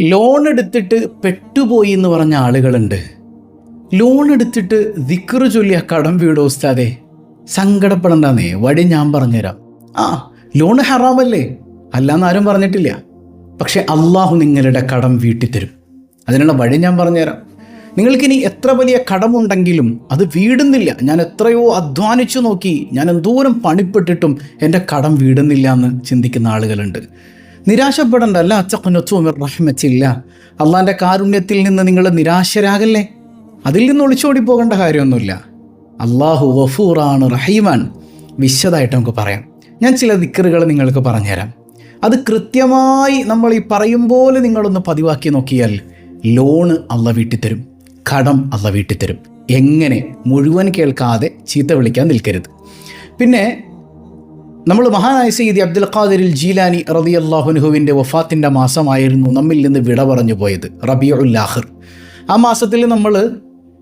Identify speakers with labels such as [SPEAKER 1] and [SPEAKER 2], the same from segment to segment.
[SPEAKER 1] Loan എടുത്തിട്ട് പെട്ടുപോയി എന്ന് പറഞ്ഞ ആളുകളുണ്ട്. ലോൺ എടുത്തിട്ട് ദിക്കറു ചൊല്ലിയ കടം വീടോ ഉസ്താദേ? സങ്കടപ്പെടണ്ടെന്നേ വഴി ഞാൻ പറഞ്ഞുതരാം. ആ ലോൺ ഹറാമല്ലേ? അല്ലാന്ന് ആരും പറഞ്ഞിട്ടില്ല. പക്ഷെ അള്ളാഹു നിങ്ങളുടെ കടം വീട്ടിത്തരും. അതിനുള്ള വഴി ഞാൻ പറഞ്ഞുതരാം. നിങ്ങൾക്കിനി എത്ര വലിയ കടമുണ്ടെങ്കിലും അത് വീടുന്നില്ല. ഞാൻ എത്രയോ അധ്വാനിച്ചു നോക്കി. ഞാൻ എന്തോരം പണിപ്പെട്ടിട്ടും എന്റെ കടം വീടുന്നില്ല എന്ന് ചിന്തിക്കുന്ന ആളുകളുണ്ട്. നിരാശപ്പെടേണ്ട അല്ല അച്ചക്കൊന്നൊത്തുമിർ റഹ്മച്ചില്ല അള്ളാന്റെ കാരുണ്യത്തിൽ നിന്ന് നിങ്ങൾ നിരാശരാകല്ലേ? അതിൽ നിന്ന് ഒളിച്ചോടി പോകേണ്ട കാര്യമൊന്നുമില്ല. അള്ളാഹു വഫൂറാണ് റഹീമാൻ. വിശദമായിട്ട് നമുക്ക് പറയാം. ഞാൻ ചില ദിക്കറുകൾ നിങ്ങൾക്ക് പറഞ്ഞുതരാം. അത് കൃത്യമായി നമ്മൾ ഈ പറയും പോലെ നിങ്ങളൊന്ന് പതിവാക്കി നോക്കിയാൽ ലോണ് അള്ള വീട്ടിത്തരും. കടം അള്ള വീട്ടിത്തരും. എങ്ങനെ? മുഴുവൻ കേൾക്കാതെ ചീത്ത വിളിക്കാൻ നിൽക്കരുത്. പിന്നെ നമ്മൾ മഹാനായ സയ്യിദ് അബ്ദുൽ ഖാദിരിൽ ജീലാനി റതി അള്ളാഹുനുഹുവിന്റെ വഫാത്തിന്റെ മാസമായിരുന്നു നമ്മിൽ നിന്ന് വിട പറഞ്ഞു പോയത് ആഹിർ ആ മാസത്തിൽ നമ്മൾ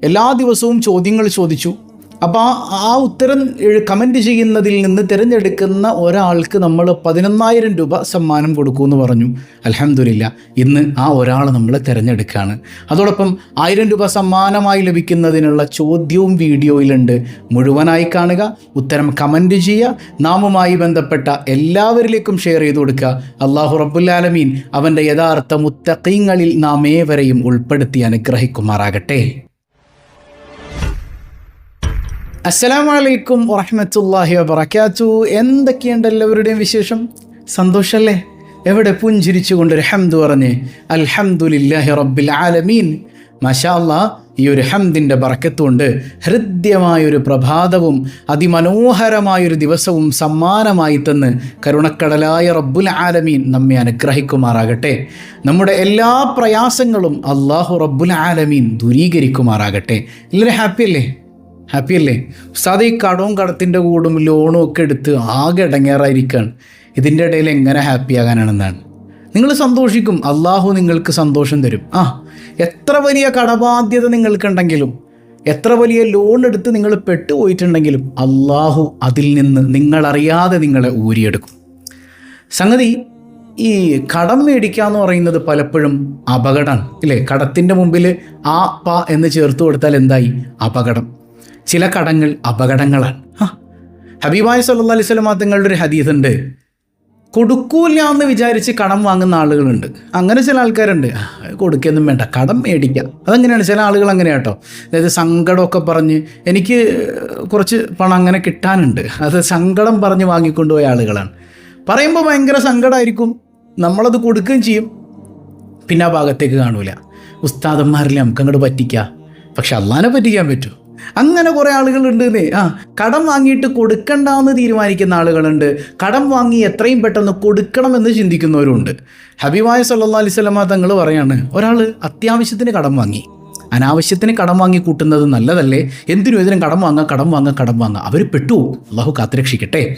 [SPEAKER 1] എല്ലാ ദിവസവും ചോദ്യങ്ങൾ ചോദിച്ചു. അപ്പോൾ ആ ഉത്തരം കമന്റ് ചെയ്യുന്നതിൽ നിന്ന് തിരഞ്ഞെടുക്കുന്ന ഒരാൾക്ക് നമ്മൾ പതിനൊന്നായിരം രൂപ സമ്മാനം കൊടുക്കുമെന്ന് പറഞ്ഞു. അലഹമില്ല ഇന്ന് ആ ഒരാൾ നമ്മൾ തിരഞ്ഞെടുക്കുകയാണ് അതോടൊപ്പം ആയിരം രൂപ സമ്മാനമായി ലഭിക്കുന്നതിനുള്ള ചോദ്യവും വീഡിയോയിലുണ്ട്. മുഴുവനായി കാണുക ഉത്തരം കമന്റ് ചെയ്യുക നാമുമായി ബന്ധപ്പെട്ട എല്ലാവരിലേക്കും ഷെയർ ചെയ്ത് കൊടുക്കുക. അള്ളാഹു റബ്ബുല്ലാലമീൻ അവന്റെ യഥാർത്ഥ മുത്തക്കീങ്ങളിൽ നാം ഏവരെയും ഉൾപ്പെടുത്തി അനുഗ്രഹിക്കുമാറാകട്ടെ. അസ്സലാമു വറഹമത്തല്ലാഹി വബറകാതു എന്തൊക്കെയുണ്ട് എല്ലാവരുടെയും വിശേഷം? സന്തോഷമല്ലേ എവിടെ പുഞ്ചിരിച്ചുകൊണ്ട് ഒരു ഹംദ് പറഞ്ഞ് അൽഹംദുലില്ലാഹി റബ്ബിൽ ആലമീൻ. മാഷാ അല്ലാ ഈ ഒരു ഹംദിന്റെ ബറക്കത്തുകൊണ്ട് ഹൃദ്യമായൊരു പ്രഭാതവും അതിമനോഹരമായൊരു ദിവസവും സമ്മാനമായി തന്ന് കരുണക്കടലായ റബ്ബുൽ ആലമീൻ നമ്മെ അനുഗ്രഹിക്കുമാറാകട്ടെ. നമ്മുടെ എല്ലാ പ്രയാസങ്ങളും അള്ളാഹു റബ്ബുൽ ആലമീൻ ദൂരീകരിക്കുമാറാകട്ടെ. എല്ലാവരും ഹാപ്പി അല്ലേ ഹാപ്പി അല്ലേ ഉസ്താദ് ഈ കടവും കടത്തിന്റെ കൂടും ലോണും ഒക്കെ എടുത്ത് ആകെ ഇടങ്ങേറായിരിക്കുകയാണ് ഇതിന്റെ ഇടയിൽ എങ്ങനെ ഹാപ്പി ആകാനാണെന്നാണ്. നിങ്ങൾ സന്തോഷിക്കും. അള്ളാഹു നിങ്ങൾക്ക് സന്തോഷം തരും. ആ എത്ര വലിയ കടബാധ്യത നിങ്ങൾക്കുണ്ടെങ്കിലും എത്ര വലിയ ലോൺ എടുത്ത് നിങ്ങൾ പെട്ടുപോയിട്ടുണ്ടെങ്കിലും അള്ളാഹു അതിൽ നിന്ന് നിങ്ങളറിയാതെ നിങ്ങളെ ഊരിയെടുക്കും. സംഗതി ഈ കടം മേടിക്കുക എന്ന് പറയുന്നത് പലപ്പോഴും അപകടമാണ്. ഇല്ലേ? കടത്തിന്റെ മുമ്പിൽ ആ പ എന്ന് ചേർത്ത് കൊടുത്താൽ എന്തായി? അപകടം. ചില കടങ്ങൾ അപകടങ്ങളാണ്. ഹബീബായ സല്ലാ അലൈഹി സ്വലമാ തങ്ങളുടെ ഒരു ഹദീസുണ്ട്. കൊടുക്കൂല എന്ന് വിചാരിച്ച് കടം വാങ്ങുന്ന ആളുകളുണ്ട്. അങ്ങനെ ചില ആൾക്കാരുണ്ട്. കൊടുക്കൊന്നും വേണ്ട. കടം മേടിക്കാം. അതങ്ങനെയാണ്? ചില ആളുകൾ അങ്ങനെ കേട്ടോ. അതായത് സങ്കടമൊക്കെ പറഞ്ഞ് എനിക്ക് കുറച്ച് പണം അങ്ങനെ കിട്ടാനുണ്ട്. അത് സങ്കടം പറഞ്ഞ് വാങ്ങിക്കൊണ്ടുപോയ ആളുകളാണ്. പറയുമ്പോൾ ഭയങ്കര സങ്കടമായിരിക്കും നമ്മളത് കൊടുക്കുകയും ചെയ്യും. പിന്നെ ആ ഭാഗത്തേക്ക് കാണൂല. ഉസ്താദന്മാരിലെ നമുക്ക് അങ്ങോട്ട് പറ്റിക്കാം. പക്ഷെ അള്ളാനെ പറ്റിക്കാൻ പറ്റൂ. അങ്ങനെ കുറേ ആളുകളുണ്ട് എന്നേ ആ കടം വാങ്ങിയിട്ട് കൊടുക്കണ്ടെന്ന് തീരുമാനിക്കുന്ന ആളുകളുണ്ട്. കടം വാങ്ങി എത്രയും പെട്ടെന്ന് കൊടുക്കണമെന്ന് ചിന്തിക്കുന്നവരുണ്ട്. ഹബീബായ സല്ലാ അലൈഹി സ്വലമ തങ്ങൾ പറയാണ് ഒരാൾ അത്യാവശ്യത്തിന് കടം വാങ്ങി. അനാവശ്യത്തിന് കടം വാങ്ങി കൂട്ടുന്നത് നല്ലതല്ലേ? എന്തിനും ഇതിനും കടം വാങ്ങാം കടം വാങ്ങാം കടം വാങ്ങാം. അവർ പെട്ടു. അള്ളാഹു കാത്തുരക്ഷിക്കട്ടെ.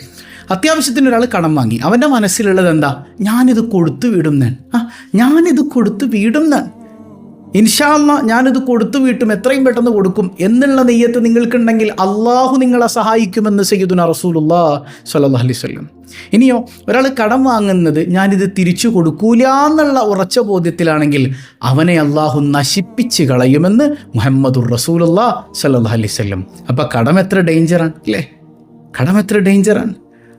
[SPEAKER 1] അത്യാവശ്യത്തിന് ഒരാൾ കടം വാങ്ങി. അവന്റെ മനസ്സിലുള്ളത് എന്താ? ഞാനിത് കൊടുത്തു വീടും ഞാൻ ആ ഞാനിത് കൊടുത്തു വീടും ഞാൻ ഇൻഷാല്ല ഞാനിത് കൊടുത്തു വീട്ടും എത്രയും പെട്ടെന്ന് കൊടുക്കും എന്നുള്ള നെയ്യത്ത് നിങ്ങൾക്കുണ്ടെങ്കിൽ അള്ളാഹു നിങ്ങളെ സഹായിക്കുമെന്ന് സയ്യിദുന റസൂലുല്ലാ സ്വല്ലല്ലാഹു അലൈഹി വസല്ലം. ഇനിയോ ഒരാൾ കടം വാങ്ങുന്നത് ഞാനിത് തിരിച്ചു കൊടുക്കൂല എന്നുള്ള ഉറച്ച ബോധ്യത്തിലാണെങ്കിൽ അവനെ അള്ളാഹു നശിപ്പിച്ച് കളയുമെന്ന് മുഹമ്മദുർ റസൂലുല്ലാ സ്വല്ലല്ലാഹു അലൈഹി വസല്ലം. അപ്പോൾ കടം എത്ര ഡേഞ്ചറാണ് അല്ലേ? കടം എത്ര ഡേഞ്ചറാണ്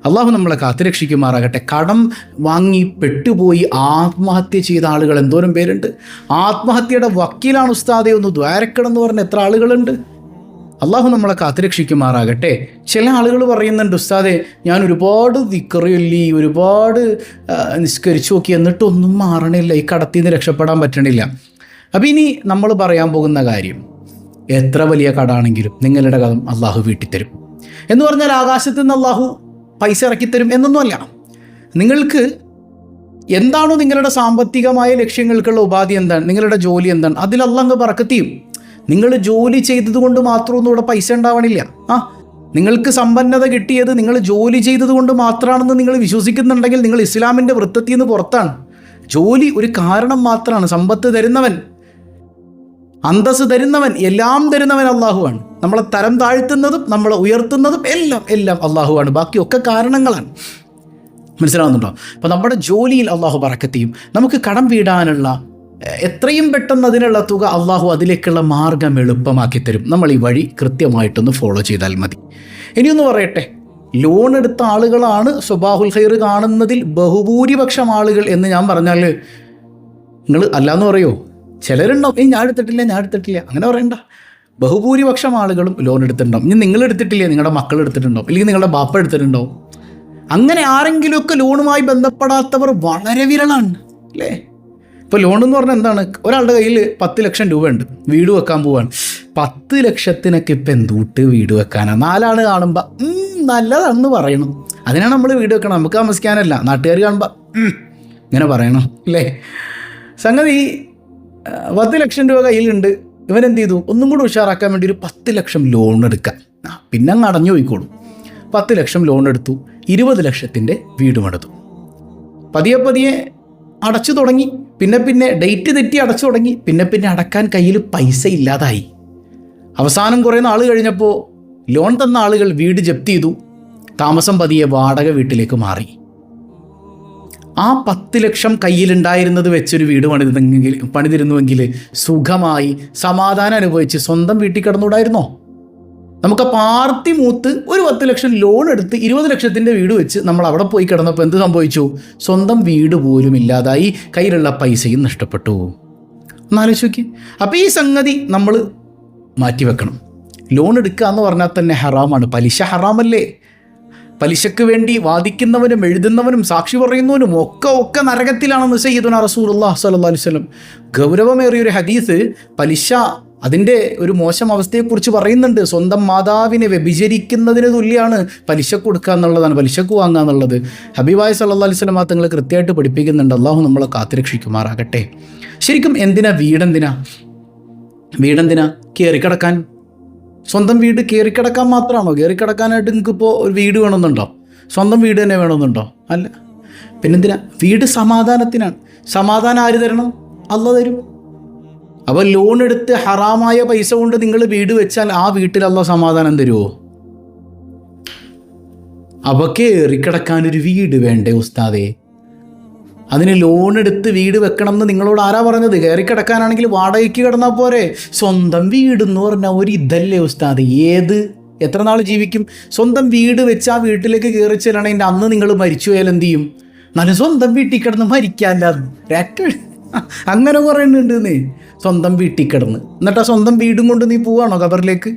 [SPEAKER 1] അള്ളാഹു നമ്മളെ കാത്തുരക്ഷിക്കുമാറാകട്ടെ. കടം വാങ്ങി പെട്ടുപോയി ആത്മഹത്യ ചെയ്ത ആളുകൾ എന്തോരം പേരുണ്ട്? ആത്മഹത്യയുടെ വക്കീലാണ് ഉസ്താദെ ഒന്ന് ദ്വാരക്കണം എന്ന് പറഞ്ഞ എത്ര ആളുകളുണ്ട്? അള്ളാഹു നമ്മളെ കാത്തുരക്ഷിക്കുമാറാകട്ടെ. ചില ആളുകൾ പറയുന്നുണ്ട് ഉസ്താദെ ഞാൻ ഒരുപാട് വിക്കറിയല്ലി ഒരുപാട് നിസ്കരിച്ചു നോക്കി എന്നിട്ടൊന്നും മാറണില്ല. ഈ കടത്തിൽ നിന്ന് രക്ഷപ്പെടാൻ പറ്റണില്ല. അപ്പം ഇനി നമ്മൾ പറയാൻ പോകുന്ന കാര്യം എത്ര വലിയ കടാണെങ്കിലും നിങ്ങളുടെ കഥം അള്ളാഹു വീട്ടിത്തരും. എന്ന് പറഞ്ഞാൽ ആകാശത്ത് നിന്ന് അള്ളാഹു പൈസ ഇറക്കിത്തരും എന്നൊന്നുമല്ല. നിങ്ങൾക്ക് എന്താണോ നിങ്ങളുടെ സാമ്പത്തികമായ ലക്ഷ്യങ്ങൾക്കുള്ള ഉപാധി എന്താണ് നിങ്ങളുടെ ജോലി എന്താണ് അതിൽ അങ്ങ് പറക്കത്തിയും നിങ്ങൾ ജോലി ചെയ്തതുകൊണ്ട് മാത്രമൊന്നും ഇവിടെ പൈസ ഉണ്ടാവണില്ല. ആ നിങ്ങൾക്ക് സമ്പന്നത കിട്ടിയത് നിങ്ങൾ ജോലി ചെയ്തതുകൊണ്ട് മാത്രമാണെന്ന് നിങ്ങൾ വിശ്വസിക്കുന്നുണ്ടെങ്കിൽ നിങ്ങൾ ഇസ്ലാമിന്റെ വൃത്തത്തിൽ നിന്ന് പുറത്താണ്. ജോലി ഒരു കാരണം മാത്രമാണ് സമ്പത്ത് തരുന്നവൻ. അന്തസ് തരുന്നവൻ എല്ലാം തരുന്നവൻ അള്ളാഹുവാണ്. നമ്മളെ തരം താഴ്ത്തുന്നതും നമ്മളെ ഉയർത്തുന്നതും എല്ലാം എല്ലാം അള്ളാഹുവാണ്. ബാക്കിയൊക്കെ കാരണങ്ങളാണ്. മനസ്സിലാവുന്നുണ്ടോ? അപ്പോൾ നമ്മുടെ ജോലിയിൽ അള്ളാഹു പറക്കത്തിയും നമുക്ക് കടം വീടാനുള്ള എത്രയും പെട്ടെന്ന് അതിനുള്ള തുക അള്ളാഹു അതിലേക്കുള്ള മാർഗം എളുപ്പമാക്കി തരും. നമ്മൾ ഈ വഴി കൃത്യമായിട്ടൊന്ന് ഫോളോ ചെയ്താൽ മതി. ഇനിയൊന്ന് പറയട്ടെ. ലോൺ എടുത്ത ആളുകളാണ് സ്വബാഹുൽ ഖൈർ കാണുന്നതിൽ ബഹുഭൂരിപക്ഷം ആളുകൾ എന്ന് ഞാൻ പറഞ്ഞാൽ നിങ്ങൾ അല്ലാന്ന് പറയോ? ചിലരുണ്ടാവും ഈ ഞാൻ എടുത്തിട്ടില്ല ഞാൻ എടുത്തിട്ടില്ല. അങ്ങനെ പറയണ്ട. ബഹുഭൂരിപക്ഷം ആളുകളും ലോൺ എടുത്തിട്ടുണ്ടാവും. ഇനി നിങ്ങൾ എടുത്തിട്ടില്ലേ? നിങ്ങളുടെ മക്കൾ എടുത്തിട്ടുണ്ടാവും. അല്ലെങ്കിൽ നിങ്ങളുടെ ബാപ്പ എടുത്തിട്ടുണ്ടാവും. അങ്ങനെ ആരെങ്കിലുമൊക്കെ ലോണുമായി ബന്ധപ്പെടാത്തവർ വളരെ വിരളാണ് അല്ലേ? ഇപ്പോൾ ലോൺ എന്ന് പറഞ്ഞാൽ എന്താണ്? ഒരാളുടെ കയ്യിൽ പത്ത് ലക്ഷം രൂപ ഉണ്ട് വീട് വെക്കാൻ പോവാണ്. പത്ത് ലക്ഷത്തിനൊക്കെ ഇപ്പം എന്തൂട്ട് വീട് വെക്കാനാണ് നാലാണ് കാണുമ്പോൾ നല്ലതാണെന്ന് പറയണം. അതിനാണ് നമ്മൾ വീട് വെക്കണം നമുക്ക് താമസിക്കാനല്ല. നാട്ടുകാർ കാണുമ്പോൾ ഇങ്ങനെ പറയണം അല്ലേ? സംഗതി പത്ത് ലക്ഷം രൂപ കയ്യിലുണ്ട്. ഇവൻ എന്ത് ചെയ്തു? ഒന്നും കൂടി ഉഷാറാക്കാൻ വേണ്ടി ഒരു പത്ത് ലക്ഷം ലോൺ എടുക്കാം പിന്നെ അങ്ങ് അടഞ്ഞു പോയിക്കോളും. പത്ത് ലക്ഷം ലോൺ എടുത്തു. ഇരുപത് ലക്ഷത്തിന്റെ വീടും എടുത്തു. പതിയെ പതിയെ അടച്ചു തുടങ്ങി. പിന്നെ പിന്നെ ഡേറ്റ് തെറ്റി അടച്ചു തുടങ്ങി. പിന്നെ പിന്നെ അടക്കാൻ കയ്യിൽ പൈസ ഇല്ലാതായി. അവസാനം കുറേ നാൾ കഴിഞ്ഞപ്പോൾ ലോൺ തന്ന ആളുകൾ വീട് ജപ്തി ചെയ്തു. താമസം പതിയെ വാടക വീട്ടിലേക്ക് മാറി. ആ പത്ത് ലക്ഷം കയ്യിലുണ്ടായിരുന്നത് വെച്ചൊരു വീട് പണിതെങ്കിൽ പണിതിരുന്നുവെങ്കിൽ സുഖമായി സമാധാനം അനുഭവിച്ച് സ്വന്തം വീട്ടിൽ കിടന്നുകൂടായിരുന്നോ? നമുക്ക് പാർത്തി മൂത്ത് ഒരു പത്ത് ലക്ഷം ലോൺ എടുത്ത് ഇരുപത് ലക്ഷത്തിന്റെ വീട് വെച്ച് നമ്മൾ അവിടെ പോയി കിടന്നപ്പോൾ എന്ത് സംഭവിച്ചു? സ്വന്തം വീട് പോലും ഇല്ലാതായി കയ്യിലുള്ള പൈസയും നഷ്ടപ്പെട്ടു. എന്നാലോചിച്ച് നോക്കി അപ്പോൾ ഈ സംഗതി നമ്മൾ മാറ്റിവെക്കണം. ലോൺ എടുക്കുക എന്ന് പറഞ്ഞാൽ തന്നെ ഹറാമാണ്. പലിശ ഹറാമല്ലേ? പലിശക്ക് വേണ്ടി വാദിക്കുന്നവനും എഴുതുന്നവനും സാക്ഷി പറയുന്നവനും ഒക്കെ ഒക്കെ നരകത്തിലാണെന്ന് സയ്യിദുന റസൂലുള്ളാഹി സ്വല്ലല്ലാഹു അലൈഹി വസല്ലം. ഗൗരവമേറിയ ഒരു ഹദീസ് പലിശ അതിന്റെ ഒരു മോശം അവസ്ഥയെക്കുറിച്ച് പറയുന്നുണ്ട്. സ്വന്തം മാതാവിനെ വ്യഭിചരിക്കുന്നതിന് തുല്യമാണ് പലിശ കൊടുക്കുക എന്നുള്ളതാണ് പലിശക്ക് വാങ്ങുക എന്നുള്ളത്. ഹബീബായ് സല്ലാ അലൈഹി വസല്ലം തങ്ങൾ കൃത്യമായിട്ട് പഠിപ്പിക്കുന്നുണ്ട്. അള്ളാഹു നമ്മളെ കാത്തുരക്ഷിക്കുമാറാകട്ടെ. ശരിക്കും എന്തിനാ വീടെന്തിനാ? വീടെന്തിനാ കയറിക്കിടക്കാൻ സ്വന്തം വീട് കയറിക്കിടക്കാൻ മാത്രമാണോ? കയറിക്കിടക്കാനായിട്ട് നിങ്ങൾക്ക് ഇപ്പോൾ ഒരു വീട് വേണമെന്നുണ്ടോ? സ്വന്തം വീട് തന്നെ വേണമെന്നുണ്ടോ? അല്ല. പിന്നെന്തിനാ? വീട് സമാധാനത്തിനാണ്. സമാധാനം ആര് തരണം? അല്ല തരും. അപ്പോൾ ലോൺ എടുത്ത് ഹറാമായ പൈസ കൊണ്ട് നിങ്ങൾ വീട് വെച്ചാൽ ആ വീട്ടിൽ അല്ല സമാധാനം തരുമോ അപ്പോൾ കയറിക്കിടക്കാൻ ഒരു വീട് വേണ്ടേ ഉസ്താദേ? അതിന് ലോൺ എടുത്ത് വീട് വെക്കണം എന്ന് നിങ്ങളോട് ആരാ പറഞ്ഞത്? കയറി കിടക്കാനാണെങ്കിൽ വാടകയ്ക്ക് കിടന്നാൽ പോരെ. സ്വന്തം വീട് എന്ന് പറഞ്ഞാൽ ഒരു ഇതല്ലേ ഉസ്താദ്. ഏത്? എത്ര നാൾ ജീവിക്കും? സ്വന്തം വീട് വെച്ച് ആ വീട്ടിലേക്ക് കയറി ചെല്ലണമെങ്കിൽ അന്ന് നിങ്ങൾ മരിച്ചു പോയാൽ എന്ത് ചെയ്യും? നല്ല സ്വന്തം വീട്ടിൽ കിടന്ന് മരിക്കാല്ല. രാറ്റ് അങ്ങനെ പറയുന്നുണ്ട് നീ സ്വന്തം വീട്ടിൽ കിടന്ന്. എന്നിട്ട് ആ സ്വന്തം വീടും കൊണ്ട് നീ പോവാണോ ഖബറിലേക്ക്?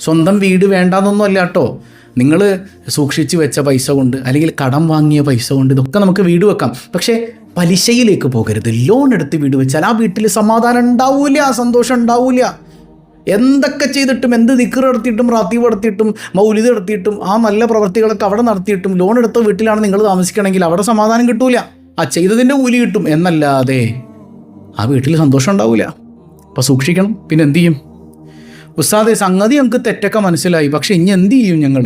[SPEAKER 1] സ്വന്തം വീട് വേണ്ടാന്നൊന്നും അല്ല കേട്ടോ. നിങ്ങൾ സൂക്ഷിച്ച് വെച്ച പൈസ കൊണ്ട് അല്ലെങ്കിൽ കടം വാങ്ങിയ പൈസ കൊണ്ട് ഇതൊക്കെ നമുക്ക് വീട് വെക്കാം. പക്ഷേ പലിശയിലേക്ക് പോകരുത്. ലോൺ എടുത്ത് വീട് വെച്ചാൽ ആ വീട്ടിൽ സമാധാനം ഉണ്ടാവില്ല സന്തോഷം ഉണ്ടാവില്ല എന്തൊക്കെ ചെയ്തിട്ടും എന്ത് ദിക്കർ നടത്തിയിട്ടും റാത്തീവ് നടത്തിയിട്ടും മൗലിത് നടത്തിയിട്ടും ആ നല്ല പ്രവർത്തികളൊക്കെ അവിടെ നടത്തിയിട്ടും ലോൺ എടുത്ത വീട്ടിലാണ് നിങ്ങൾ താമസിക്കണമെങ്കിൽ അവിടെ സമാധാനം കിട്ടൂല. ആ ചെയ്തതിന്റെ കൂലി കിട്ടും. എന്നല്ലാതെ ആ വീട്ടിൽ സന്തോഷം ഉണ്ടാവില്ല അപ്പോൾ സൂക്ഷിക്കണം. പിന്നെ എന്ത് ചെയ്യും? ഉസ്താദെ സംഗതി ഞങ്ങൾക്ക് തെറ്റൊക്കെ മനസ്സിലായി. പക്ഷെ ഇനി എന്ത് ചെയ്യും ഞങ്ങൾ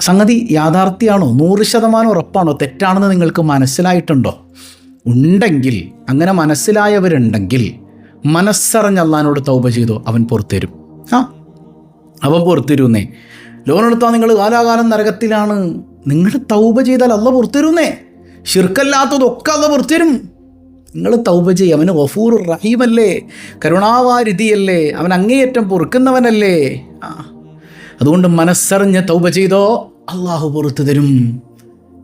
[SPEAKER 1] സംഗതി യാഥാർത്ഥ്യമാണോ നൂറ് ശതമാനം ഉറപ്പാണോ? തെറ്റാണെന്ന് നിങ്ങൾക്ക് മനസ്സിലായിട്ടുണ്ടോ? ഉണ്ടെങ്കിൽ അങ്ങനെ മനസ്സിലായവരുണ്ടെങ്കിൽ മനസ്സറിഞ്ഞ് അള്ളഹാനോട് തൗബ ചെയ്തു അവൻ പുറത്തുതരും ആ അവൻ പുറത്തുതരുന്നേ ലോൺ നിങ്ങൾ കാലാകാലം നരകത്തിലാണ്. നിങ്ങൾ തൗബ ചെയ്താൽ അല്ല പുറത്തുതരുന്നേ ഷിർക്കല്ലാത്തതൊക്കെ അല്ല പുറത്തുതരും നിങ്ങൾ തൗബ ചെയ്യും. അവന് ഗഫൂർ റഹീമല്ലേ. കരുണാവാരിധിയല്ലേ. അവൻ അങ്ങേയറ്റം പൊറുക്കുന്നവനല്ലേ. ആ. അതുകൊണ്ട് മനസ്സറിഞ്ഞ് തൗബ ചെയ്തോ അള്ളാഹു പുറത്തു തരും.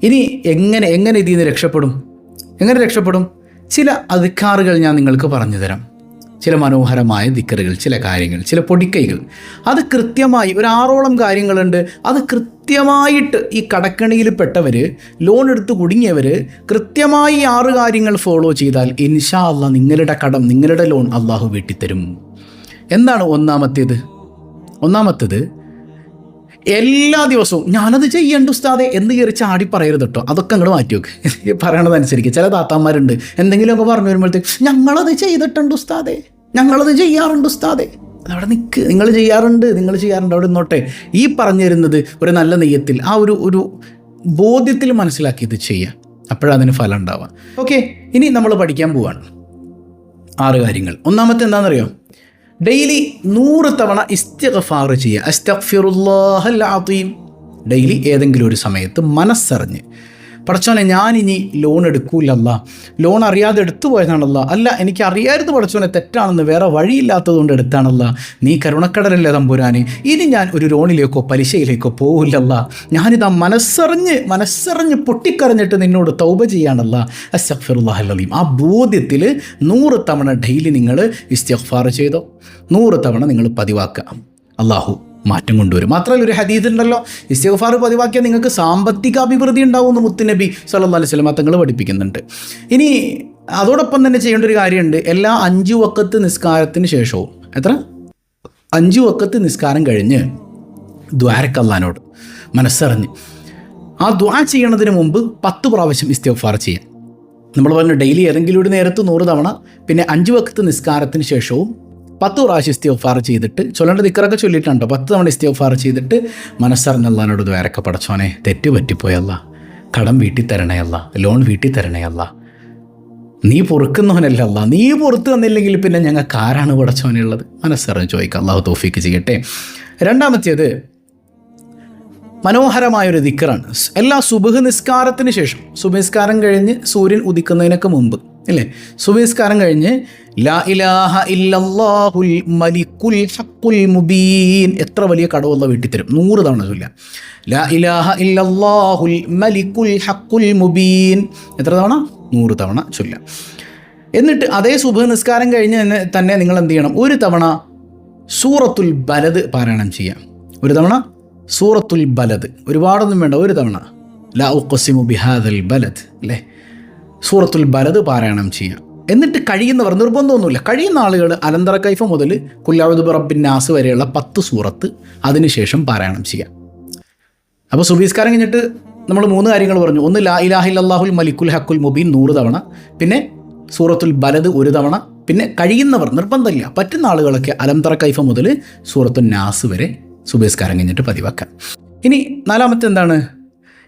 [SPEAKER 1] ഇനി എങ്ങനെ എങ്ങനെ ഇതിൽ നിന്ന് രക്ഷപ്പെടും? എങ്ങനെ രക്ഷപ്പെടും? ചില അധികാറുകൾ ഞാൻ നിങ്ങൾക്ക് പറഞ്ഞു തരാം. ചില മനോഹരമായ ദിക്കറുകൾ ചില കാര്യങ്ങൾ ചില പൊടിക്കൈകൾ. അത് കൃത്യമായി ഒരു ആറോളം കാര്യങ്ങളുണ്ട്. അത് കൃത്യമായിട്ട് ഈ കടക്കണിയിൽ പെട്ടവർ ലോൺ എടുത്ത് കുടുങ്ങിയവർ കൃത്യമായി ആറ് കാര്യങ്ങൾ ഫോളോ ചെയ്താൽ ഇൻഷാ അല്ല നിങ്ങളുടെ കടം നിങ്ങളുടെ ലോൺ അള്ളാഹു വീട്ടിത്തരും. എന്താണ് ഒന്നാമത്തേത്? ഒന്നാമത്തേത് എല്ലാ ദിവസവും ഞാനത് ചെയ്യണ്ട ഉസ്താദെ എന്ന് കയറി ചാടി പറയരുത് കേട്ടോ അതൊക്കെ അങ്ങോട്ട് മാറ്റി വെക്ക്. പറയണതനുസരിച്ച് ചില താത്താന്മാരുണ്ട്. എന്തെങ്കിലുമൊക്കെ പറഞ്ഞു വരുമ്പോഴത്തേക്ക് ഞങ്ങളത് ചെയ്തിട്ടുണ്ട് ഉസ്താദെ. ഞങ്ങളത് ചെയ്യാറുണ്ട് ഉസ്താദെ. അതവിടെ നിൽക്ക് നിങ്ങൾ ചെയ്യാറുണ്ട് നിങ്ങൾ ചെയ്യാറുണ്ട്. അവിടെ നിന്നോട്ടെ. ഈ പറഞ്ഞു തരുന്നത് ഒരു നല്ല നെയ്യത്തിൽ ആ ഒരു ഒരു ബോധ്യത്തിൽ മനസ്സിലാക്കി ഇത് ചെയ്യാം അപ്പോഴതിന് ഫലം ഉണ്ടാവാം ഓക്കെ ഇനി നമ്മൾ പഠിക്കാൻ പോവാണ്. ആറ് കാര്യങ്ങൾ. ഒന്നാമത്തെ എന്താണെന്നറിയോ? ഡെയിലി നൂറ് തവണ ഇസ്തിഗ്ഫാർ ചെയ്യുക. അസ്തഗ്ഫിറുല്ലാഹൽ ഡെയിലി ഏതെങ്കിലും ഒരു സമയത്ത് മനസ്സറിഞ്ഞ് പടച്ചോനെ ഞാനിനി ലോൺ എടുക്കൂലല്ല. ലോൺ അറിയാതെ എടുത്തു പോയതാണല്ല. അല്ല എനിക്ക് അറിയായിരുന്നു പടച്ചോനെ തെറ്റാണെന്ന് വേറെ വഴിയില്ലാത്തതുകൊണ്ട് എടുത്താണല്ല. നീ കരുണക്കടലല്ലേ തമ്പുരാനെ. ഇനി ഞാൻ ഒരു ലോണിലേക്കോ പലിശയിലേക്കോ പോകില്ലല്ല ഞാനിതാ മനസ്സറിഞ്ഞ് മനസ്സറിഞ്ഞ് പൊട്ടിക്കറിഞ്ഞിട്ട് നിന്നോട് തൗബ ചെയ്യാണല്ല. അസഫിറുല്ലാഹലീം ആ ബോധ്യത്തിൽ നൂറ് തവണ ഡെയിലി നിങ്ങൾ ഇസ്തിഗ്ഫാർ ചെയ്തോ? നൂറ് തവണ നിങ്ങൾ പതിവാക്കുക. അള്ളാഹു മാറ്റം കൊണ്ടുവരും. മാത്രമല്ല ഒരു ഹദീദ് ഉണ്ടല്ലോ ഇസ്തിഗ്ഫാർ പതിവാക്കിയാൽ നിങ്ങൾക്ക് സാമ്പത്തിക അഭിവൃദ്ധി ഉണ്ടാവുമെന്ന് മുത്തുനബി സല്ലല്ലാഹു അലൈഹി തങ്ങൾ പഠിപ്പിക്കുന്നുണ്ട്. ഇനി അതോടൊപ്പം തന്നെ ചെയ്യേണ്ട ഒരു കാര്യമുണ്ട്. എല്ലാ അഞ്ച് വക്കത്ത് നിസ്കാരത്തിന് ശേഷവും. എത്ര? അഞ്ച് വക്കത്ത് നിസ്കാരം കഴിഞ്ഞ് ദ്വാരക്കല്ലാനോട് മനസ്സറിഞ്ഞ്. ആ ദ്വാ ചെയ്യണതിന് മുമ്പ് പത്ത് പ്രാവശ്യം ഇസ്തിഗ്ഫാർ ചെയ്യാം നമ്മൾ പറഞ്ഞു ഡെയിലി ഏതെങ്കിലും ഒരു നേരത്ത് നൂറ് തവണ പിന്നെ അഞ്ച് വക്കത്ത് നിസ്കാരത്തിന് ശേഷവും പത്ത് പ്രാവശ്യം ഇസ്തിഫാർ ചെയ്തിട്ട് ചൊല്ലേണ്ട ദിക്കറൊക്കെ ചൊല്ലിയിട്ടുണ്ടോ. പത്ത് തവണ ഇസ്തിഗ്ഫാർ ചെയ്തിട്ട് മനസ്സറിഞ്ഞല്ലാനോട് ദ്വാരക്ക പടച്ചോനെ തെറ്റ് പറ്റിപ്പോയല്ല കടം വീട്ടി തരണയല്ല ലോൺ വീട്ടി തരണയല്ല നീ പൊറുക്കുന്നവനല്ല നീ പുറത്തു തന്നില്ലെങ്കിൽ പിന്നെ ഞങ്ങൾക്ക് ആരാണ് പടച്ചവനുള്ളത് മനസ്സറിഞ്ഞ് ചോദിക്കുക അള്ളാഹു തോഫിക്ക് ചെയ്യട്ടെ. രണ്ടാമത്തേത് മനോഹരമായൊരു ദിക്കറാണ് എല്ലാ സുബഹ് നിസ്കാരത്തിന് ശേഷം സുബഹിസ്കാരം കഴിഞ്ഞ് സൂര്യൻ ഉദിക്കുന്നതിനൊക്കെ മുമ്പ് അല്ലേ സുബേസ്കാരം കഴിഞ്ഞ് ലാ ഇലാഹ ഇല്ലല്ലാഹുൽ മലിക്കുൽ മുബീൻ. എത്ര വലിയ കടവുള്ള വീട്ടിൽ തരും? നൂറ് തവണ ചൊല്ല ലാ ഇലാഹ ഇല്ലല്ലാഹുൽ മലിക്കുൽ മുബീൻ. എത്ര തവണ? നൂറ് തവണ ചൊല്ല എന്നിട്ട് അതേ സുബഹ് നിസ്കാരം കഴിഞ്ഞ് തന്നെ തന്നെ നിങ്ങൾ എന്ത് ചെയ്യണം? ഒരു തവണ സൂറത്തുൽ ബലത് പാരായണം ചെയ്യാം ഒരു തവണ സൂറത്തുൽ ബലത് ഒരുപാടൊന്നും വേണ്ട ഒരു തവണ. ലാ ഉഖസിമു ബിഹാദൽ ബലത് അല്ലേ? സൂറത്തുൽ ബലത് പാരായണം ചെയ്യാം. എന്നിട്ട് കഴിയുന്നവർ നിർബന്ധമൊന്നുമില്ല. കഴിയുന്ന ആളുകൾ അലന്തറ കൈഫ മുതൽ കുല്ലാവുദ് റബ്ബിൻ നാസ് വരെയുള്ള പത്ത് സൂറത്ത് അതിനുശേഷം പാരായണം ചെയ്യുക അപ്പോൾ സുബീസ്കാരം കഴിഞ്ഞിട്ട് നമ്മൾ മൂന്ന് കാര്യങ്ങൾ പറഞ്ഞു. ഒന്ന് ലാ ഇലാഹില്ലാഹുൽ മലിക്കുൽ ഹക്കുൽ മുബീൻ നൂറ് തവണ. പിന്നെ സൂറത്തുൽ ബലത് ഒരു തവണ. പിന്നെ കഴിയുന്നവർ നിർബന്ധമില്ല. പറ്റുന്ന ആളുകളൊക്കെ അലംതറ കൈഫ മുതൽ സൂറത്തുൽ നാസ് വരെ സുബേസ്കാരം കഴിഞ്ഞിട്ട് പതിവാക്കാം. ഇനി നാലാമത്തെ എന്താണ്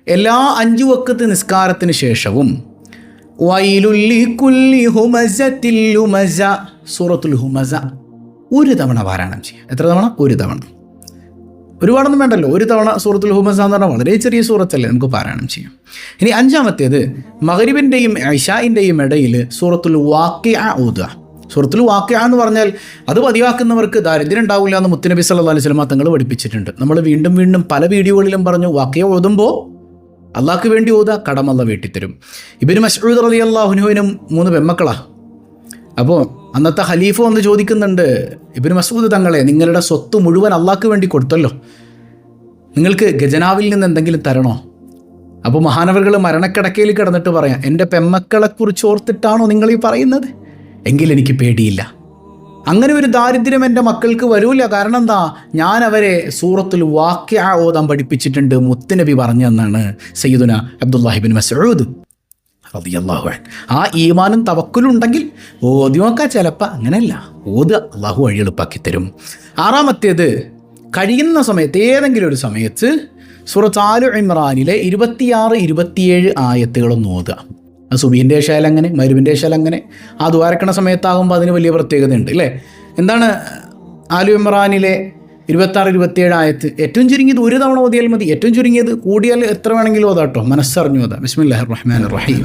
[SPEAKER 1] എല്ലാ അഞ്ചു വക്കത്ത് നിസ്കാരത്തിന് ശേഷവും സൂറത്തുൽ ഹുമസ. ഒരു തവണ പാരായണം ചെയ്യുക. എത്ര തവണ? ഒരു തവണ. ഒരുപാടൊന്നും വേണ്ടല്ലോ. ഒരു തവണ സൂറത്തുൽ ഹുമസ എന്ന് പറഞ്ഞാൽ വളരെ ചെറിയ സൂറത്തല്ലേ നമുക്ക് പാരായണം ചെയ്യാം. ഇനി അഞ്ചാമത്തേത് മഹരിബിന്റെയും ഐഷായിന്റെയും ഇടയിൽ സൂറത്തുൽ വാക്യ ഊതുക സൂറത്തുൽ വാക്യ എന്ന് പറഞ്ഞാൽ അത് പതിവാക്കുന്നവർക്ക് ദാരിദ്ര്യം ഉണ്ടാവില്ല എന്ന് മുത്തുനബി സല്ലല്ലാഹു അലൈഹി വസല്ലം തങ്ങൾ പഠിപ്പിച്ചിട്ടുണ്ട്. നമ്മൾ വീണ്ടും വീണ്ടും പല വീഡിയോകളിലും പറഞ്ഞു വാക്യ ഓതുമ്പോൾ അള്ളാഹ്ക്ക് വേണ്ടി ഓതുക കടമല്ല വീട്ടിത്തരും. ഇബിന് മസ്ഊദ് അലി അള്ളാഹുനുവിനും മൂന്ന് പെമ്മക്കളാ. അപ്പോൾ അന്നത്തെ ഖലീഫ വന്ന് ചോദിക്കുന്നുണ്ട് ഇബിന് മസൂദ് തങ്ങളെ നിങ്ങളുടെ സ്വത്ത് മുഴുവൻ അള്ളാഹ്ക്ക് വേണ്ടി കൊടുത്തല്ലോ. നിങ്ങൾക്ക് ഗജനാവിൽ നിന്ന് എന്തെങ്കിലും തരണോ? അപ്പോൾ മഹാനവറുകൾ മരണക്കിടക്കയിൽ കിടന്നിട്ട് പറയാം എന്റെ പെമ്മക്കളെക്കുറിച്ച് ഓർത്തിട്ടാണോ നിങ്ങൾ ഈ പറയുന്നത്? എങ്കിൽ എനിക്ക് പേടിയില്ല. അങ്ങനെ ഒരു ദാരിദ്ര്യം എന്റെ മക്കൾക്ക് വരൂല. കാരണം എന്താ? ഞാൻ അവരെ സൂറത്തിൽ വാക്യ ഓതാൻ പഠിപ്പിച്ചിട്ടുണ്ട്. മുത്തുനബി പറഞ്ഞു എന്നാണ് സയ്യിദുന അബ്ദുല്ലാഹിബിൻ മസൂദ്. ആ ഈമാനും തവക്കലും ഉണ്ടെങ്കിൽ ഓതി നോക്കാം ചിലപ്പോൾ അങ്ങനെയല്ല ഓത് അള്ളാഹു വഴി എളുപ്പാക്കി തരും. ആറാമത്തേത് കഴിയുന്ന സമയത്ത് ഏതെങ്കിലും ഒരു സമയത്ത് സൂറത്ത് ആലു ഇമ്രാനിലെ ഇരുപത്തിയാറ് ഇരുപത്തിയേഴ് ആയത്തുകളൊന്ന് ഓതുക. സുബീന്റെ ഏഷ്യായാലും അങ്ങനെ മരുവിന്റെ ഏഷ്യായാലും അങ്ങനെ. ആ ദ്വാരക്കണ സമയത്താകുമ്പോൾ അതിന് വലിയ പ്രത്യേകതയുണ്ട് അല്ലേ എന്താണ് ആലു ഇമ്രാനിലെ ഇരുപത്താറ് ഇരുപത്തിയേഴ് ആയത്ത്? ഏറ്റവും ചുരുങ്ങിയത് ഒരു തവണ ഓതിയാൽ മതി. ഏറ്റവും ചുരുങ്ങിയത് കൂടിയാൽ എത്ര വേണമെങ്കിലും ഓതാട്ടോ മനസ്സറിഞ്ഞു ഓതാ. ബിസ്മില്ലാഹിർ റഹ്മാനിർ റഹീം.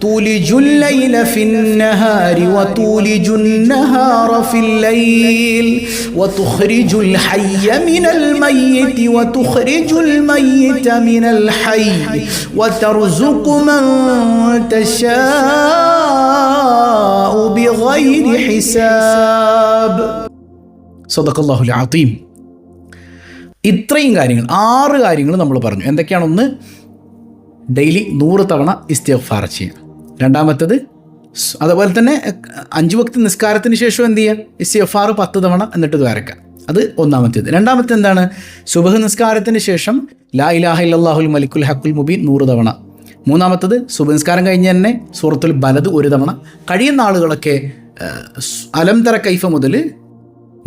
[SPEAKER 1] تولج الليل في النهار وتولج النهار في الليل وتخرج الحي من الميت وتخرج الميت من الحي وترزق من تشاء بغير حساب صدق الله العظيم ഇത്രയും കാര്യങ്ങൾ ആറ് കാര്യങ്ങൾ നമ്മൾ പറഞ്ഞു എന്തൊക്കെയാണ് ഒന്ന് ഡെയിലി നൂറ് തവണ ഇസ്തിഗ്ഫാർ ചെയ്യുക രണ്ടാമത്തത് അതുപോലെ തന്നെ അഞ്ച് വക്ത നിസ്കാരത്തിന് ശേഷം എന്ത് ചെയ്യുക ആറ് പത്ത് തവണ എന്നിട്ട് വരയ്ക്കാം അത് ഒന്നാമത്തേത്. രണ്ടാമത്തെ എന്താണ്? സുബഹ് നിസ്കാരത്തിന് ശേഷം ലാ ഇലാഹ ഇല്ലാഹുൽ മലിക്കുൽ ഹക്കുൽ മുബീൻ നൂറ് തവണ. മൂന്നാമത്തത് സുബഹ് നിസ്കാരം കഴിഞ്ഞ് തന്നെ സൂറത്തുൽ ബലത് ഒരു തവണ. കഴിയുന്ന ആളുകളൊക്കെ അലംതര കൈഫ മുതൽ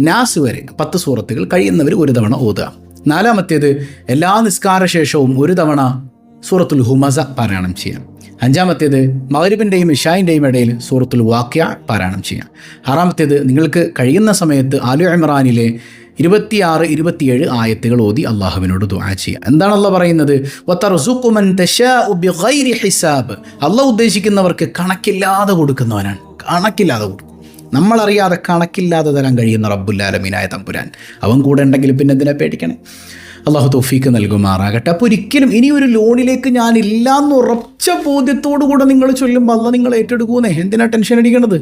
[SPEAKER 1] നാസ് വരെ പത്ത് സൂറത്തുകൾ കഴിയുന്നവർ ഒരു തവണ ഓതുക. നാലാമത്തേത് എല്ലാ നിസ്കാര ശേഷവും ഒരു തവണ സൂറത്തുൽ ഹുമസ പാരായണം ചെയ്യാം. അഞ്ചാമത്തേത് മകരുബിന്റെയും ഇഷായിന്റെയും ഇടയിൽ സൂറത്തുൽ വാക്യ പാരായണം ചെയ്യാം. ആറാമത്തേത് നിങ്ങൾക്ക് കഴിയുന്ന സമയത്ത് ആലു ഇമ്രാനിലെ ഇരുപത്തിയാറ് ഇരുപത്തിയേഴ് ആയത്തുകൾ ഓതി അള്ളാഹുവിനോട് ദുആ ചെയ്യുക എന്താണ് അള്ളാഹ് പറയുന്നത്? ഹിസാബ്. ഉദ്ദേശിക്കുന്നവർക്ക് കണക്കില്ലാതെ കൊടുക്കുന്നവനാണ്. കണക്കില്ലാതെ കൊടുക്കും. നമ്മളറിയാതെ കണക്കില്ലാതെ തരാൻ കഴിയുന്ന റബ്ബുല്ലാലമീനായ തമ്പുരാൻ. അവൻ കൂടെ ഉണ്ടെങ്കിൽ പിന്നെ എന്തിനെ പേടിക്കണേ? അള്ളാഹു തോഫീക്ക് നൽകുമാറാകട്ടെ. അപ്പോൾ ഒരിക്കലും ഇനി ഒരു ലോണിലേക്ക് ഞാനില്ല എന്ന് ഉറച്ച ബോധ്യത്തോടു കൂടെ നിങ്ങൾ ചൊല്ലുമ്പോൾ അല്ല നിങ്ങൾ ഏറ്റെടുക്കൂന്നേ എന്തിനാ ടെൻഷൻ അടിക്കണത്?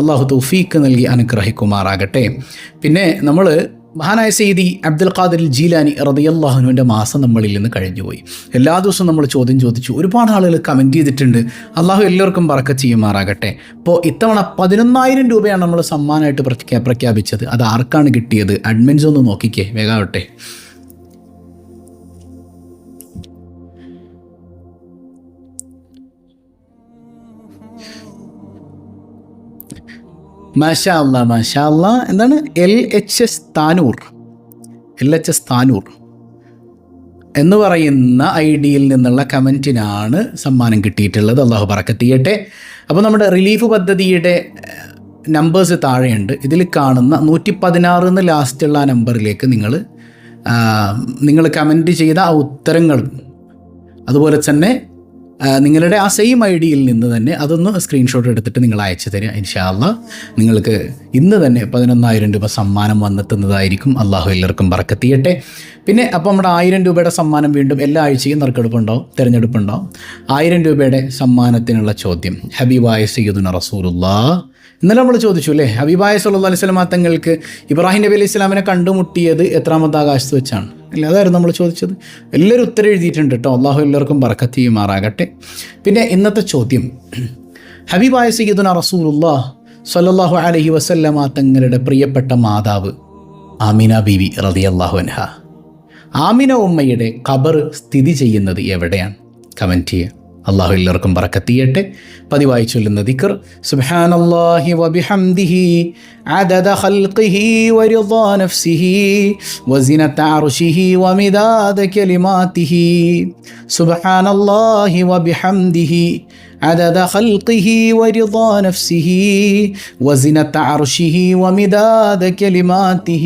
[SPEAKER 1] അള്ളാഹു തോഫീക്ക് നൽകി അനുഗ്രഹിക്കുമാറാകട്ടെ. പിന്നെ നമ്മൾ മഹാനായ സെയ്തി അബ്ദുൽ ഖാദിർ ജീലാനി റതിയല്ലാഹുനുവിന്റെ മാസം നമ്മളിൽ നിന്ന് കഴിഞ്ഞുപോയി. എല്ലാ ദിവസവും നമ്മൾ ചോദ്യം ചോദിച്ചു. ഒരുപാട് ആളുകൾ കമന്റ് ചെയ്തിട്ടുണ്ട്. അള്ളാഹു എല്ലാവർക്കും പറക്ക ചെയ്യുമാറാകട്ടെ. ഇപ്പോൾ ഇത്തവണ പതിനൊന്നായിരം രൂപയാണ് നമ്മൾ സമ്മാനമായിട്ട് പ്രഖ്യാ പ്രഖ്യാപിച്ചത്. അത് ആർക്കാണ് കിട്ടിയത്? അഡ്മിൻസ് ഒന്ന് നോക്കിക്കേ. വേഗാവട്ടെ മാഷാ അല്ല മാഷാ എന്താണ്? L H S Tanur. L H S Tanur. എന്ന് പറയുന്ന ഐ ഡിയിൽ നിന്നുള്ള കമന്റിനാണ് സമ്മാനം കിട്ടിയിട്ടുള്ളത്. അള്ളാഹു പറക്കത്തിയട്ടെ അപ്പോൾ നമ്മുടെ റിലീഫ് പദ്ധതിയുടെ നമ്പേഴ്സ് താഴെയുണ്ട്. ഇതിൽ കാണുന്ന നൂറ്റി പതിനാറ് എന്ന് ലാസ്റ്റുള്ള ആ നമ്പറിലേക്ക് നിങ്ങൾ നിങ്ങൾ കമന്റ് ചെയ്ത ആ ഉത്തരങ്ങളും അതുപോലെ തന്നെ നിങ്ങളുടെ ആ സെയിം ഐ ഡിയിൽ നിന്ന് തന്നെ അതൊന്ന് സ്ക്രീൻഷോട്ട് എടുത്തിട്ട് നിങ്ങൾ അയച്ചു തരിക ഇൻഷാല്ല നിങ്ങൾക്ക് ഇന്ന് തന്നെ പതിനൊന്നായിരം രൂപ സമ്മാനം വന്നെത്തുന്നതായിരിക്കും. അള്ളാഹു എല്ലാവർക്കും പറക്കെത്തിയട്ടെ പിന്നെ അപ്പോൾ നമ്മുടെ ആയിരം രൂപയുടെ സമ്മാനം വീണ്ടും എല്ലാ ആഴ്ചയും നറുക്കെടുപ്പുണ്ടാവും തിരഞ്ഞെടുപ്പുണ്ടാവും. ആയിരം രൂപയുടെ സമ്മാനത്തിനുള്ള ചോദ്യം ഹബീബായ സയ്യുദുന റസൂലുല്ലാ ഇന്നലെ നമ്മൾ ചോദിച്ചു അല്ലേ ഹബീബായ സല്ലാ അലൈഹി സ്വലമാ തങ്ങൾക്ക് ഇബ്രാഹിം നബി അലൈഹി സ്വലാമിനെ കണ്ടുമുട്ടിയത് എത്രാമത്തെ ആകാശത്ത് വെച്ചാണ്? അല്ലേ അതായിരുന്നു നമ്മൾ ചോദിച്ചത്. എല്ലാവരും ഉത്തരം എഴുതിയിട്ടുണ്ട് കേട്ടോ അള്ളാഹു എല്ലാവർക്കും ബറക്കത്തിയുമാറാകട്ടെ. പിന്നെ ഇന്നത്തെ ചോദ്യം. ഹബീബായ സയ്യിദുന റസൂലുല്ലാ സല്ലാഹു അലഹി വസല്ലമ തങ്ങളുടെ പ്രിയപ്പെട്ട മാതാവ് ആമിന ബീവി റതി അള്ളാഹു അൻഹ. ആമിന ഉമ്മയുടെ ഖബർ സ്ഥിതി ചെയ്യുന്നത് എവിടെയാണ്? കമന്റ് ചെയ്യുക. അള്ളാഹു എല്ലാവർക്കും പറക്കത്തിയട്ടെ പതിവായി ചൊല്ലുന്ന ദിക്കർ സുബ്ഹാനല്ലാഹി വബിഹംദിഹി عدد خلقه ورضا نفسه وزنة عرشه ومداد كلماته سبحان الله وبحمده عدد خلقه ورضا نفسه وزنة عرشه ومداد كلماته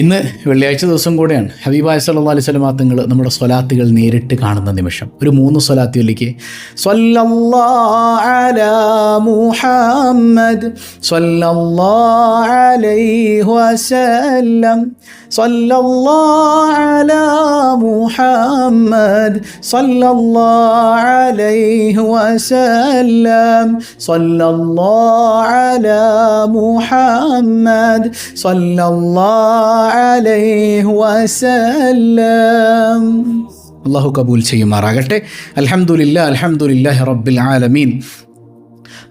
[SPEAKER 1] ഇന്ന് വെള്ളിയാഴ്ച ദിവസം കൂടെയാണ് ഹബീബായ സല്ലാ അലൈഹി സ്വലമാ തങ്ങൾ നമ്മുടെ സ്വലാത്തുകൾ നേരിട്ട് കാണുന്ന നിമിഷം. ഒരു മൂന്ന് സ്വലാത്തുകളിലേക്ക്. മുഹമ്മദ് വസല്ലം മുഹമ്മദ് വസല്ലം മുഹമ്മദ് അലൈഹി വസല്ലം. അള്ളാഹു കബൂൽ ചെയ്യുമാറാകട്ടെ. അലഹമുല്ല അൽഹംദുലില്ലാഹി റബ്ബിൽ ആലമീൻ.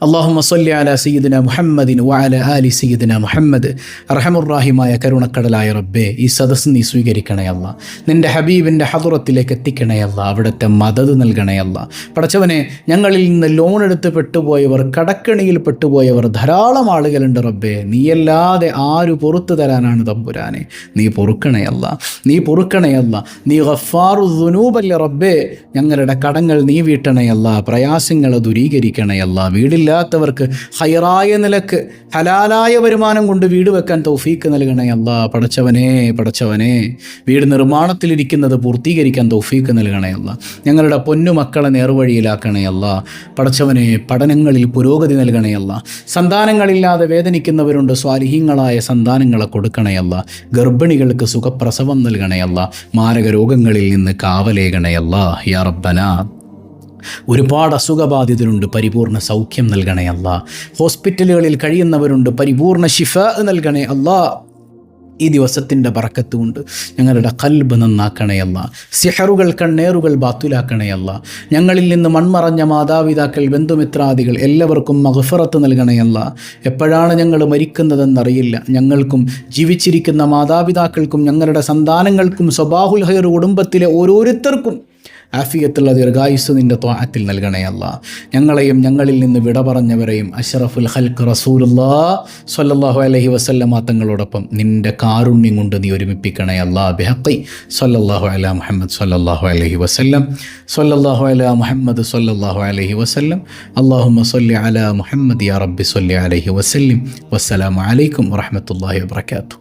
[SPEAKER 1] അള്ളാഹുമ സല്ലി അല സയ്യിദിന മുഹമ്മദിൻ വഅല അലി സയ്യിദിന മുഹമ്മദ്. റഹമുറാഹിമായ കരുണക്കടലായ റബ്ബേ ഈ സദസ് നീ സ്വീകരിക്കണയല്ല നിന്റെ ഹബീബിന്റെ ഹതുറത്തിലേക്ക് എത്തിക്കണയല്ല അവിടുത്തെ മദത് നൽകണയല്ല പടച്ചവനെ ഞങ്ങളിൽ നിന്ന് ലോൺ എടുത്ത് പെട്ടുപോയവർ കടക്കണിയിൽ പെട്ടുപോയവർ ധാരാളം ആളുകളുണ്ട് റബ്ബേ. നീയല്ലാതെ ആരു പുറത്തു തരാനാണ് തമ്പുരാനെ. നീ പൊറുക്കണയല്ല നീ പൊറുക്കണയല്ല നീ ഗഫാറു ദുനൂബല്ലേ റബ്ബേ. ഞങ്ങളുടെ കടങ്ങൾ നീ വീട്ടണയല്ല പ്രയാസങ്ങൾ ദുരീകരിക്കണയല്ല വീടില്ല ഇല്ലാത്തവർക്ക് ഹൈറായ നിലയ്ക്ക് ഹലാലായ വരുമാനം കൊണ്ട് വീട് വെക്കാൻ തൗഫീക്ക് നൽകണേ അല്ല പടച്ചവനെ പടച്ചവനെ. വീട് നിർമ്മാണത്തിലിരിക്കുന്നത് പൂർത്തീകരിക്കാൻ തൗഫീക്ക് നൽകണേ അല്ല. ഞങ്ങളുടെ പൊന്നു മക്കളെ നേർവഴിയിലാക്കണേ അല്ല. പടച്ചവനെ പഠനങ്ങളിൽ പുരോഗതി നൽകണേ അല്ല. സന്താനങ്ങളില്ലാതെ വേദനിക്കുന്നവരുണ്ട് സ്വാലിഹീങ്ങളായ സന്താനങ്ങളെ കൊടുക്കണേ അല്ല. ഗർഭിണികൾക്ക് സുഖപ്രസവം നൽകണേ അല്ല. മാരക രോഗങ്ങളിൽ നിന്ന് കാവലേകണേ അല്ല. യാ ഒരുപാട് അസുഖബാധിതരുണ്ട് പരിപൂർണ സൗഖ്യം നൽകണേ അല്ല. ഹോസ്പിറ്റലുകളിൽ കഴിയുന്നവരുണ്ട് പരിപൂർണ ശിഫ നൽകണേ അല്ല. ഈ ദിവസത്തിന്റെ കൊണ്ട് ഞങ്ങളുടെ കൽബ് നന്നാക്കണയല്ല സിഹറുകൾ കണ്ണേറുകൾ ബാത്തുലാക്കണയല്ല ഞങ്ങളിൽ നിന്ന് മൺമറഞ്ഞ മാതാപിതാക്കൾ ബന്ധുമിത്രാദികൾ എല്ലാവർക്കും മഹഫറത്ത് നൽകണയല്ല എപ്പോഴാണ് ഞങ്ങൾ മരിക്കുന്നതെന്നറിയില്ല. ഞങ്ങൾക്കും ജീവിച്ചിരിക്കുന്ന മാതാപിതാക്കൾക്കും ഞങ്ങളുടെ സന്താനങ്ങൾക്കും സ്വബാഹുൽ ഹൈർ കുടുംബത്തിലെ ഓരോരുത്തർക്കും ആഫിയത്തുള്ള ദീർഘായുസ് നിന്റെ ത്വാഹത്തിൽ നൽകണേ അല്ല. ഞങ്ങളെയും ഞങ്ങളിൽ നിന്ന് വിട പറഞ്ഞവരെയും അഷറഫുൽ ഹൽക്ക് റസൂലുല്ലാ സല്ലാഹു അലഹി വസല്ലമ തങ്ങളോടൊപ്പം നിന്റെ കാരുണ്യം കൊണ്ട് നീ ഒരുമിപ്പിക്കണേ അല്ലാ. ബിഹഖി സല്ലാഹു അല മുഹമ്മദ് സല്ലാഹു അലഹി വസല്ലം. സല്ലാഹു അല മുഹമ്മദ് സല്ലാഹു അലഹി വസല്ലം. അല്ലാഹുമ്മ സല്ലി അല മുഹമ്മദ് യാ റബ്ബി സല്ലി അലഹി വസല്ലം. വസ്സലാമു അലൈക്കും വറഹ്മത്തുള്ളാഹി വബറകാതുഹു